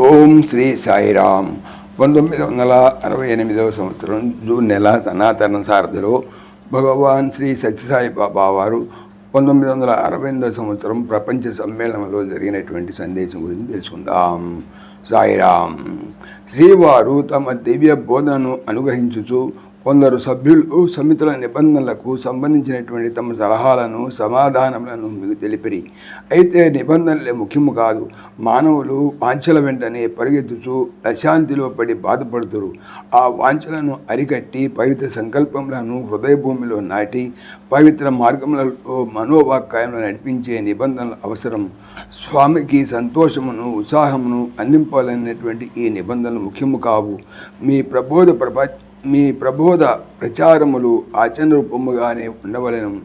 ఓం శ్రీ సాయిరామ్. పంతొమ్మిది వందల అరవై ఎనిమిదవ సంవత్సరం జూన్ నెల సనాతన సారథిలో భగవాన్ శ్రీ సత్యసాయి బాబా వారు పంతొమ్మిది వందల అరవై ఎనిమిదవ సంవత్సరం ప్రపంచ సమ్మేళనంలో జరిగినటువంటి సందేశం గురించి తెలుసుకుందాం. సాయిరామ్. శ్రీవారు తమ దివ్య బోధనను అనుగ్రహించుచు కొందరు సభ్యులు సమితుల నిబంధనలకు సంబంధించినటువంటి తమ సలహాలను సమాధానములను మీకు తెలిపిరి. అయితే నిబంధనలే ముఖ్యము కాదు. మానవులు వాంఛల వెంటనే పరిగెత్తుచు అశాంతిలో పడి బాధపడుతురు. ఆ వాంఛలను అరికట్టి పవిత్ర సంకల్పములను హృదయ భూమిలో నాటి పవిత్ర మార్గములలో మనోవాక్యాలను నడిపించే నిబంధనలు అవసరం. స్వామికి సంతోషమును ఉత్సాహమును అందింపాలనేటువంటి ఈ నిబంధనలు ముఖ్యము కావు. మీ ప్రబోధ ప్రప మీ ప్రబోధ ప్రచారములు ఆచరణ రూపముగానే ఉండవలను.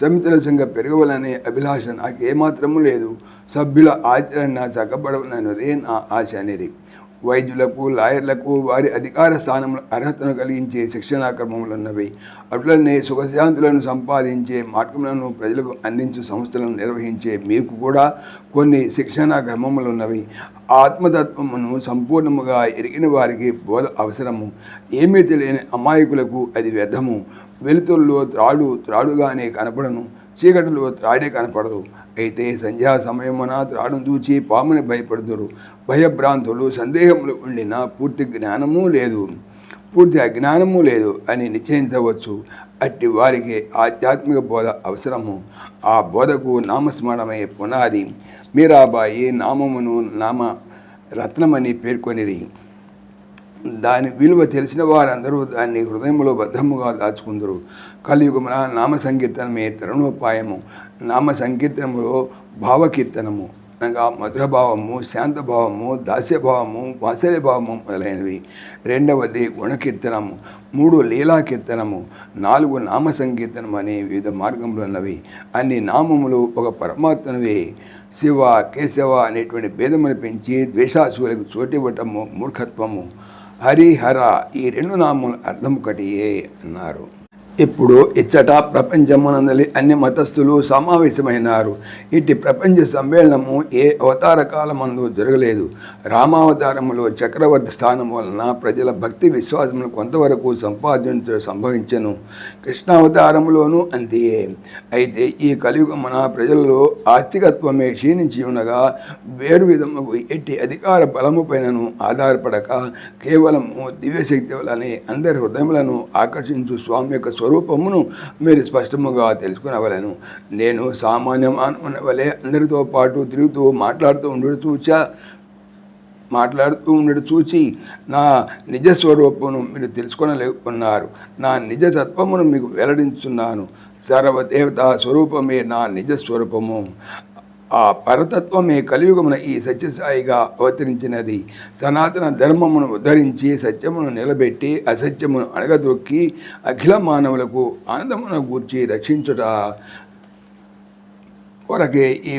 సమితుల సంఘ పెరగవలనే అభిలాష నాకేమాత్రము లేదు. సభ్యుల ఆచరణ చక్కబడవలన్నదే నా ఆశ అనేది. వైద్యులకు లాయర్లకు వారి అధికార స్థానంలో అర్హతను కలిగించే శిక్షణా క్రమములు ఉన్నవి. అట్లనే సుఖశాంతులను సంపాదించే మార్గములను ప్రజలకు అందించే సంస్థలను నిర్వహించే మీకు కూడా కొన్ని శిక్షణా క్రమములు ఉన్నవి. ఆత్మతత్వమును సంపూర్ణముగా ఎరిగిన వారికి బోధ అవసరము. ఏమీ తెలియని అమాయకులకు అది వ్యర్థము. వెలుతుల్లో త్రాడు త్రాడుగానే కనపడను. చీకటిలో త్రాడే కనపడదు. అయితే సంధ్యా సమయమున త్రాడును దూచి పాముని భయపడుతురు భయభ్రాంతులు సందేహములు ఉండిన పూర్తి జ్ఞానము లేదు. పూర్తి అజ్ఞానము లేదు అని నిశ్చయించవచ్చు. అట్టి వారికి ఆధ్యాత్మిక బోధ అవసరము. ఆ బోధకు నామస్మరణమే పునాది. మీరాబాయి నామమును నామ రత్నమని పేర్కొనిరి. దాని విలువ తెలిసిన వారందరూ దాన్ని హృదయంలో భద్రముగా దాచుకుందరు. కలియుగమున నామ సంకీర్తనమే తరుణోపాయము. నామ సంకీర్తనములో భావకీర్తనము అనగా మధురభావము శాంతభావము దాస్యభావము వాత్సల్యభావము మొదలైనవి. రెండవది గుణకీర్తనము మూడు లీలా కీర్తనము నాలుగు నామ సంకీర్తనం అనే వివిధ మార్గములు ఉన్నవి. అన్ని నామములు ఒక పరమాత్మనువే. శివ కేశవ అనేటువంటి భేదమును పెంచి ద్వేషాసులకు చోటివ్వటము మూర్ఖత్వము. హరిహర ఈ రెండు నామముల అర్థం ఒకటియే అన్నారు. ఇప్పుడు ఇచ్చట ప్రపంచమునందలి అన్ని మతస్థులు సమావేశమైనారు. ఇట్టి ప్రపంచ సమ్మేళనము ఏ అవతార కాలమందు జరగలేదు. రామావతారములో చక్రవర్తి స్థానం వలన ప్రజల భక్తి విశ్వాసములు కొంతవరకు సంపాదించ సంభవించను. కృష్ణావతారములోనూ అంతే అయితే ఈ కలియుగమున ప్రజలలో ఆస్తికత్వమే క్షీణించి ఉండగా వేరు విధముకు ఎట్టి అధికార బలముపైనను ఆధారపడక కేవలము దివ్యశక్తి వలనే అందరి హృదయములను ఆకర్షించు స్వామి యొక్క స్వరూపమును మీరు స్పష్టముగా తెలుసుకునవలను. నేను సామాన్య మానవుని వలె అందరితో పాటు తిరుగుతూ మాట్లాడుతూ ఉండడు చూచా మాట్లాడుతూ ఉండడు చూచి నా నిజ స్వరూపమును మీరు తెలుసుకొనలేకున్నారు. నా నిజ తత్వమును మీకు వెల్లడించున్నాను సర్వదేవత స్వరూపమే నా నిజ స్వరూపము. ఆ పరతత్వమే కలియుగమున ఈ సత్యసాయిగా అవతరించినది. సనాతన ధర్మమును ఉద్ధరించి సత్యమును నిలబెట్టి అసత్యమును అణగదొక్కి అఖిల మానవులకు ఆనందమును గూర్చి రక్షించుట కొరకే ఈ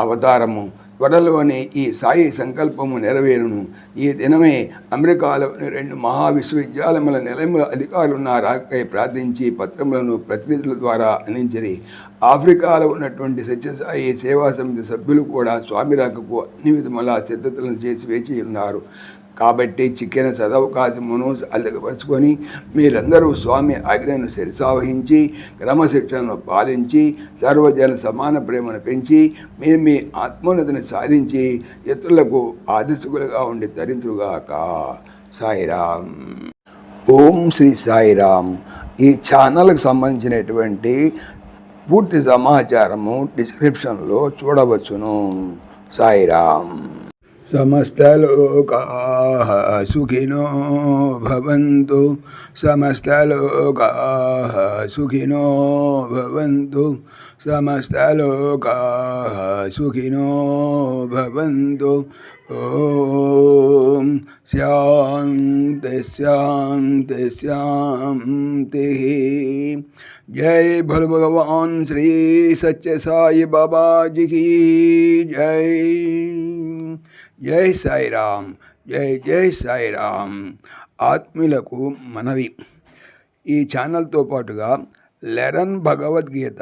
అవతారము. త్వరలోనే ఈ సాయి సంకల్పము నెరవేరును. ఈ దినమే అమెరికాలోని రెండు మహా విశ్వవిద్యాలయముల నిలయముల అధికారులున్న రాకై ప్రార్థించి పత్రములను ప్రతినిధుల ద్వారా అందించిరి. ఆఫ్రికాలో ఉన్నటువంటి సత్యసాయి సేవా సమితి సభ్యులు కూడా స్వామి రాకకు అన్ని విధముల సిద్ధతలను చేసి వేచి ఉన్నారు. కాబట్టి చిక్కిన సదవకాశమును అల్లగపరుచుకొని మీరందరూ స్వామి ఆజ్ఞను శిరసావహించి క్రమశిక్షణను పాలించి సర్వజన సమాన ప్రేమను పెంచి మీ మీ ఆత్మోన్నతిని సాధించి ఇతరులకు ఆదర్శకులుగా ఉండి తరించుగాక. సాయిరామ్. ఓం శ్రీ సాయిరామ్. ఈ ఛానల్కి సంబంధించినటువంటి పూర్తి సమాచారము డిస్క్రిప్షన్లో చూడవచ్చును. సాయిరామ్. समस्तलोकाः सुखिनो भवन्तु। समस्तलोकाः सुखिनो भवन्तु। సమస్తలోకాः సుఖినో భవంతు ఓం శాంతి శాంతి శాంతి जय भोल भगवान श्री सच्चे साई बाबा जी की जय జై సాయిరామ్ జై జై సాయిరామ్ ఆత్మీయులకు మనవి ఈ ఛానల్తో పాటుగా లెరన్ భగవద్గీత